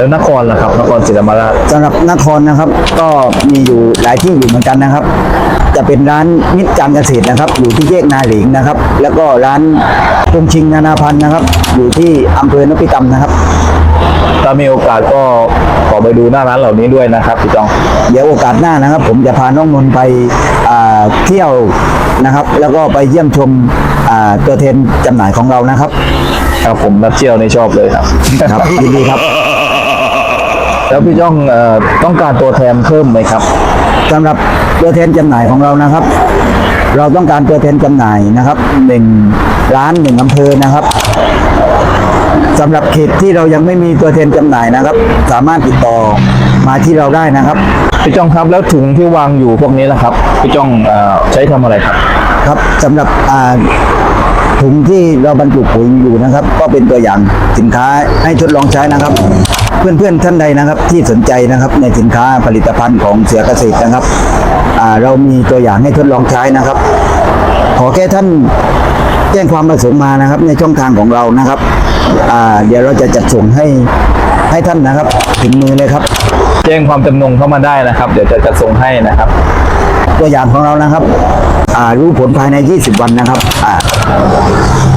แล้วนครล่ะครับนครศรีธรรมราชสำหรับนครนะครับก็มีอยู่หลายที่อยู่เหมือนกันนะครับ จะเป็นร้านมิตรการเกษตรนะครับ อยู่ที่แยกนาหลิงนะครับ แล้วก็ร้านตรงชิงนานาพันธ์นะครับ อยู่ที่อำเภอนพิตำนะครับ ถ้ามีโอกาสก็ขอไปดูหน้าร้านเหล่านี้ด้วยนะครับพี่จอง เดี๋ยวโอกาสหน้านะครับ ผมจะพาน้องนนท์ไปอ่าเที่ยวนะครับ แล้วก็ไปเยี่ยมชมอ่าตัวแทนจำหน่ายของเรานะครับ ครับผมนัดเที่ยวในชอบเลยครับ ครับยินดีครับ แล้วพี่จ้องเอ่อต้องการตัวแทนเพิ่มไหมครับ สำหรับตัวแทนจำหน่ายของเรานะครับ เราต้องการตัวแทนจำหน่ายนะครับหนึ่งร้านหนึ่งอำเภอนะครับสำหรับเขตที่เรายังไม่มีตัวแทนจำหน่ายนะครับ สามารถติดต่อมาที่เราได้นะครับ พี่จ้องครับแล้วถุงที่วางอยู่พวกนี้นะครับ พี่จ้องเอ่อใช้ทำอะไรครับ ครับสำหรับอ่า ถุงที่เราบรรจุปุ๋ยอยู่นะครับ ก็เป็นตัวอย่างสินค้าให้ทดลองใช้นะครับ เพื่อนๆท่านใดนะครับ ที่สนใจนะครับในสินค้าผลิตภัณฑ์ของเสือเกษตรนะครับอ่าเรามีตัวอย่างให้ทดลองใช้นะครับ ขอแค่ท่านแจ้งความประสงค์มานะครับ ในช่องทางของเรานะครับอ่าเดี๋ยวเราจะจัดส่งให้ให้ท่านนะครับ ถึงมือเลยครับ แจ้งความจำนงเข้ามาได้นะครับ เดี๋ยวจะจัดส่งให้นะครับ ตัวอย่างของเรานะครับอ่า รู้ผลภายใน 20 วันนะครับอ่า